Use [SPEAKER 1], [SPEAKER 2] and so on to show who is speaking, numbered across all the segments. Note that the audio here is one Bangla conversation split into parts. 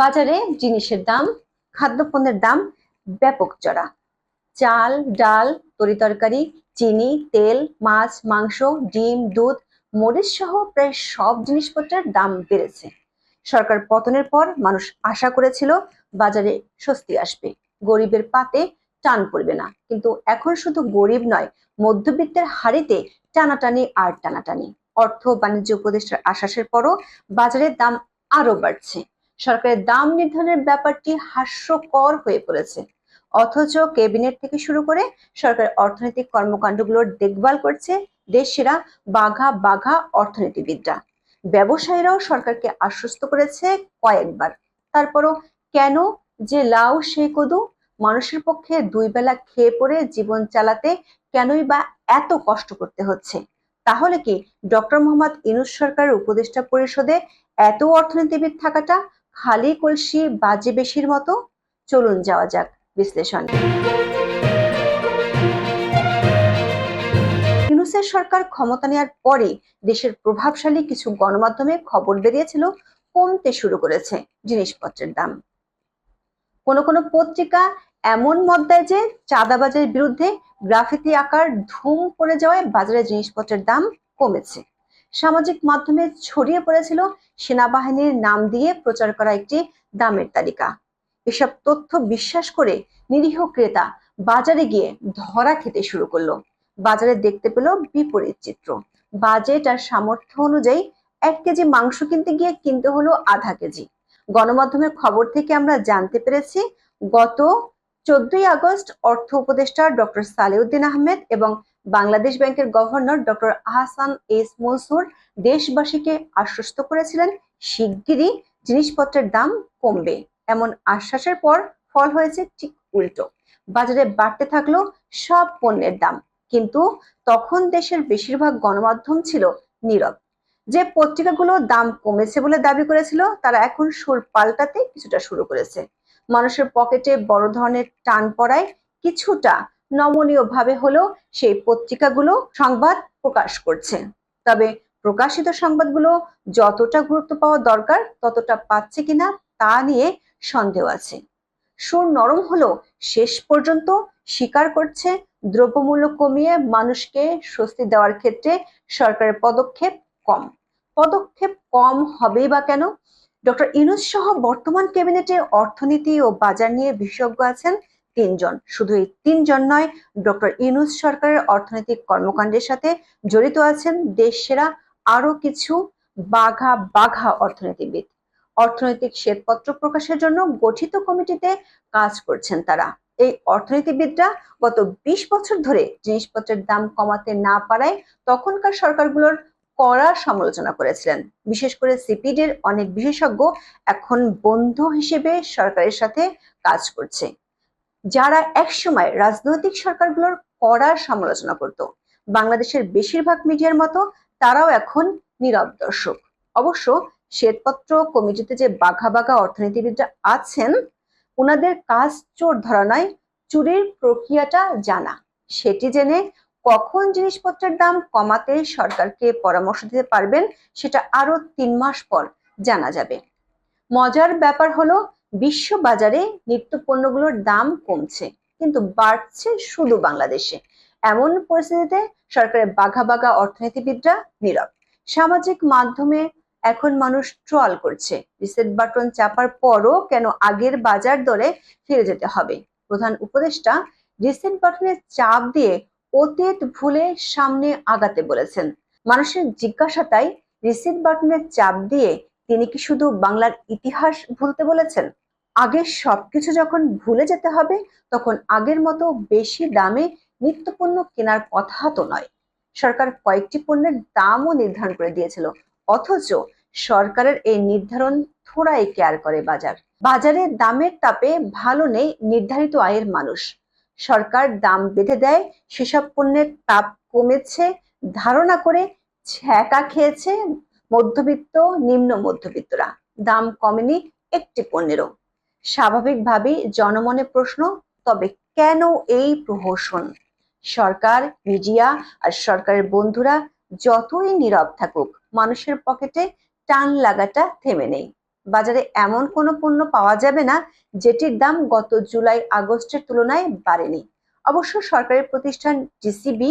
[SPEAKER 1] বাজারে জিনিসের দাম, খাদ্যপণ্যের দাম ব্যাপক চড়া। চাল, ডাল, তরিতরকারি, চিনি, তেল, মাছ, মাংস, ডিম, দুধ, মরিচ সহ প্রায় সব জিনিসপত্রের দাম বেড়েছে। সরকার পতনের পর মানুষ আশা করেছিল বাজারে স্বস্তি আসবে। গরিবের পাতে টান পড়বে না। কিন্তু এখন শুধু গরিব নয়, মধ্যবিত্তের হাড়িতে টানাটানি আর টানাটানি। অর্থ বাণিজ্য উপদেষ্টার আশ্বাসের পরও বাজারের দাম আরও বাড়ছে। সরকারের দাম নির্ধারণের ব্যাপারটি হাস্যকর হয়ে পড়েছে। অথচ ক্যাবিনেট থেকে শুরু করে সরকারের অর্থনৈতিক কর্মকাণ্ডগুলোর দেখভাল করছে দেশেরা বাঘা বাঘা অর্থনীতিবিদরা। ব্যবসায়ীরাও সরকারকে আশ্বস্ত করেছে কয়েকবার। তারপরও কেন যে লাউ সে কদু? মানুষের পক্ষে দুই বেলা খেয়ে পড়ে জীবন চালাতে কেনই বা এত কষ্ট করতে হচ্ছে? তাহলে কি ডক্টর মোহাম্মদ ইনুস সরকারের উপদেষ্টা পরিষদে এত অর্থনীতিবিদ থাকাটা খালি কলসি বাজে বেশির মতো। চলুন যাওয়া যাক বিশ্লেষণে। ইউনুসের সরকার ক্ষমতা নেওয়ার পরে দেশের প্রভাবশালী কিছু গণমাধ্যমে খবর বেরিয়েছিল, কমতে শুরু করেছে জিনিসপত্রের দাম। কোন কোন পত্রিকা এমন মত দেয় যে চাঁদাবাজের বিরুদ্ধে গ্রাফিতি আকার ধুম পড়ে যাওয়ায় বাজারে জিনিসপত্রের দাম কমেছে। সামাজিক মাধ্যমে ছড়িয়ে পড়েছিল, সেনাবাহিনীর নাম দিয়ে প্রচার করা একটি দামের তালিকা। এসব তথ্য বিশ্বাস করে নিরীহ ক্রেতা বাজারে গিয়ে ধরা খেতে শুরু করল। বাজারে দেখতে পেল বিপরীত চিত্র। বাজেট আর সামর্থ্য অনুযায়ী এক কেজি মাংস কিনতে গিয়ে কিনতে হলো আধা কেজি। গণমাধ্যমের খবর থেকে আমরা জানতে পেরেছি, গত চোদ্দই আগস্ট অর্থ উপদেষ্টা ডক্টর সালেউদ্দিন আহমেদ এবং বাংলাদেশ ব্যাংকের governor doctor Ahsan S Mansur দেশবাসীকে আশ্বস্ত করেছিলেন, শিগগিরই জিনিসপত্রের দাম কমবে। এমন আশ্বাসের পর ফল হয়েছে ঠিক উল্টো। বাজারে বাড়তে থাকল সব পণ্যের দাম, কিন্তু তখন দেশের বেশিরভাগ গণমাধ্যম ছিল নীরব। যে পত্রিকাগুলো দাম কমেছে বলে দাবি করেছিল, তারা এখন সুর পাল্টাতে কিছুটা শুরু করেছে। মানুষের পকেটে বড় ধরনের টান পড়ায় কিছুটা নমনীয় ভাবে হলেও সেই পত্রিকাগুলো সংবাদ প্রকাশ করছে। তবে প্রকাশিত সংবাদগুলো যতটা গুরুত্ব পাওয়া দরকার, ততটা পাচ্ছে কিনা তা নিয়ে সন্দেহ আছে। সুর নরম হলেও শেষ পর্যন্ত স্বীকার করছে, দ্রব্যমূল্য কমিয়ে মানুষকে স্বস্তি দেওয়ার ক্ষেত্রে সরকারের পদক্ষেপ কম। পদক্ষেপ কম হবেই বা কেন? ডক্টর ইনুস সহ বর্তমান ক্যাবিনেটে অর্থনীতি ও বাজার নিয়ে বিশেষজ্ঞ আছেন তিনজন। শুধু এই তিনজন নয়, ডক্টর ইনুস সরকারের অর্থনৈতিক কর্মকাণ্ডের সাথে জড়িত আছেন দেশ সেরা আরও কিছু বাঘা বাঘা অর্থনীতিবিদ। অর্থনৈতিক শ্বেতপত্র প্রকাশের জন্য গঠিত কমিটিতে কাজ করছেন তারা। এই অর্থনীতিবিদরা গত বিশ বছর ধরে জিনিসপত্রের দাম কমাতে না পারায় তখনকার সরকারগুলোর কড়া সমালোচনা করেছিলেন। বিশেষ করে সিপিডির অনেক বিশেষজ্ঞ এখন বন্ধু হিসেবে সরকারের সাথে কাজ করছে। যারা একসময় রাজনৈতিক সরকারগুলোর কড়া সমালোচনা করত, বাংলাদেশের বেশিরভাগ মিডিয়ার মতো তারাও এখন নীরব দর্শক। অবশ্য শ্বেতপত্র কমিটিতে যে বাঘা বাঘা অর্থনীতিবিদরা আছেন ওনাদের কাজ চোর ধরা নয় চুরির প্রক্রিয়াটা জানা। সেটি জেনে কখন জিনিসপত্রের দাম কমাতে সরকারকে পরামর্শ দিতে পারবেন, সেটা আরও তিন মাস পর জানা যাবে। মজার ব্যাপার হলো বিশ্ব বাজারে নিত্য পণ্যগুলোর দাম কমছে, কিন্তু বাড়ছে শুধু বাংলাদেশে। এমন পরিস্থিতিতে সরকারের বাঘা বাঘা অর্থনীতিবিদরা নীরব। সামাজিক মাধ্যমে এখন মানুষ ট্রল করছে। রিসেট বাটন চাপার পরও কেন আগের বাজার দরে ফিরে যেতে হবে? প্রধান উপদেষ্টা রিসেট বাটনে চাপ দিয়ে অতীত ভুলে সামনে আগাতে বলেছেন। মানুষের জিজ্ঞাসা তাই রিসিট বাটনের চাপ দিয়ে তিনি কি শুধু বাংলার ইতিহাস ভুলতে বলেছেন? আগের সবকিছু যখন ভুলে যেতে হবে, তখন আগের মতো বেশি দামে নিত্যপণ্য কেনার কথা তো নয়। সরকার কয়েকটি পণ্যের দামও নির্ধারণ করে দিয়েছিল, অথচ সরকারের এই নির্ধারণ থোড়াই কেয়ার করে বাজার। বাজারে দামের তাপে ভালো নেই নির্ধারিত আয়ের মানুষ। সরকার দাম বেঁধে দেয়, সেসব পণ্যের তাপ কমেছে, ধারণা করে ছ্যাঁকা খেয়েছে মধ্যবিত্ত, নিম্ন মধ্যবিত্তরা। দাম কমেনি একটি পণ্যেরও। স্বাভাবিকভাবেই জনমনে প্রশ্ন, তবে কেন এই প্রহসন? সরকার, মিডিয়া আর সরকারের বন্ধুরা যতই নীরব থাকুক, মানুষের পকেটে টান লাগাটা থেমে নেই। বাজারে এমন কোনো পণ্য পাওয়া যাবে না, যেটির দাম গত জুলাই আগস্টের তুলনায় বাড়েনি। অবশ্য সরকারি প্রতিষ্ঠান জিসিবি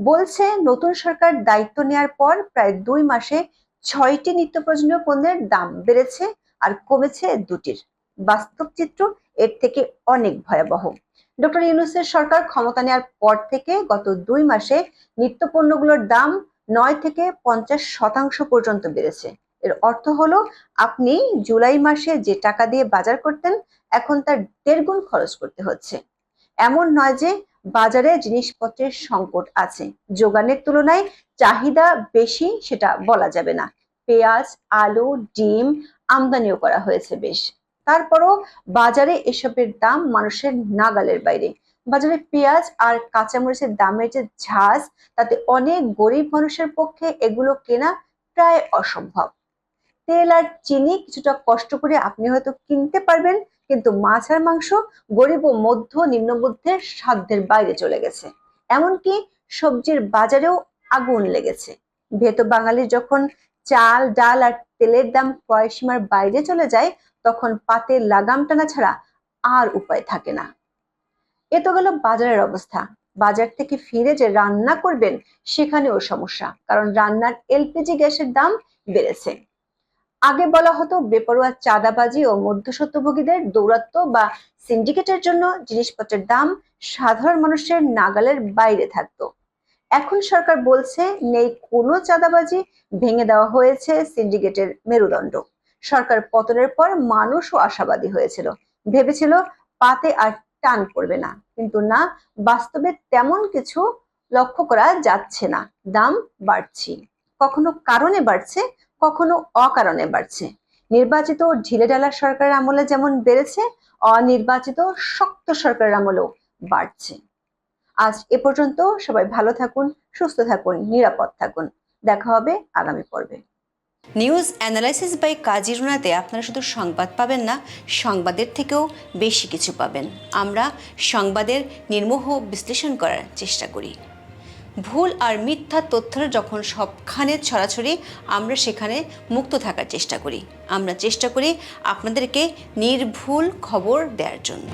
[SPEAKER 1] বলছে, নতুন সরকার দায়িত্ব নেওয়ার পর প্রায় দুই মাসে ছয়টি নিত্য প্রয়োজনীয় পণ্যের দাম বেড়েছে আর কমেছে দুটির। বাস্তব চিত্র এর থেকে অনেক ভয়াবহ। ডক্টর ইউনুসের সরকার ক্ষমতা নেওয়ার পর থেকে গত দুই মাসে নিত্য পণ্যগুলোর দাম নয় থেকে পঞ্চাশ শতাংশ পর্যন্ত বেড়েছে। এর অর্থ হলো, আপনি জুলাই মাসে যে টাকা দিয়ে বাজার করতেন, এখন তার দেড় গুণ খরচ করতে হচ্ছে। এমন নয় যে বাজারে জিনিসপত্রের সংকট আছে। যোগানের তুলনায় চাহিদা বেশি সেটা বলা যাবে না। পেঁয়াজ, আলু, ডিম আমদানিও করা হয়েছে বেশ। তারপরও বাজারে এসবের দাম মানুষের নাগালের বাইরে। বাজারে পেঁয়াজ আর কাঁচামরিচের দামের যে ঝাঁজ, তাতে অনেক গরিব মানুষের পক্ষে এগুলো কেনা প্রায় অসম্ভব। তেল আর চিনি কিছুটা কষ্ট করে আপনি হয়তো কিনতে পারবেন কিন্তু মাছ আর মাংস গরিব ও মধ্য নিম্নবুদ্ধের সাধ্যের বাইরে চলে গেছে। এমনকি সবজির বাজারেও আগুন লেগেছে। ভেত বাঙালির যখন চাল, ডাল আর তেলের দাম ক্রয় সীমার বাইরে চলে যায়, তখন পাতে লাগাম টানা ছাড়া আর উপায় থাকে না। এ তো গেল বাজারের অবস্থা। বাজার থেকে ফিরে যে রান্না করবেন, সেখানেও সমস্যা। কারণ রান্নার এলপিজি গ্যাসের দাম বেড়েছে। আগে বলা হতো বেপরোয়া চাঁদাবাজি ও মধ্যস্বত্বভোগীদের দৌরাত্ম বা সিন্ডিকেটের জন্য জিনিসপত্রের দাম সাধারণ মানুষের নাগালের বাইরে থাকতো। এখন সরকার বলছে, নেই কোনো চাঁদাবাজি, ভেঙে দেওয়া হয়েছে সিন্ডিকেটের মেরুদণ্ড। সরকার পতনের পর মানুষও আশাবাদী হয়েছিল। ভেবেছিল পাতে আর টান পড়বে না। কিন্তু না, বাস্তবে তেমন কিছু লক্ষ্য করা যাচ্ছে না। দাম বাড়ছে। কখনো কারণে বাড়ছে কখনো অকারণে বাড়ছে। নির্বাচিত ঢিলেঢালা সরকারের আমলে যেমন বেড়েছে, অনির্বাচিত শক্ত সরকারের আমলেও বাড়ছে। আজ এ পর্যন্ত সবাই ভালো থাকুন, সুস্থ থাকুন, নিরাপদ থাকুন। দেখা হবে আগামী পর্বে।
[SPEAKER 2] নিউজ অ্যানালাইসিস বাই কাজী রুনাতে আপনারা শুধু সংবাদ পাবেন না, সংবাদের থেকেও বেশি কিছু পাবেন। আমরা সংবাদের নির্মোহ বিশ্লেষণ করার চেষ্টা করি। ভুল আর মিথ্যা তথ্যের যখন সবখানে ছড়াছড়ি, আমরা সেখানে মুক্ত থাকার চেষ্টা করি। আমরা চেষ্টা করি আপনাদেরকে নির্ভুল খবর দেওয়ার জন্য।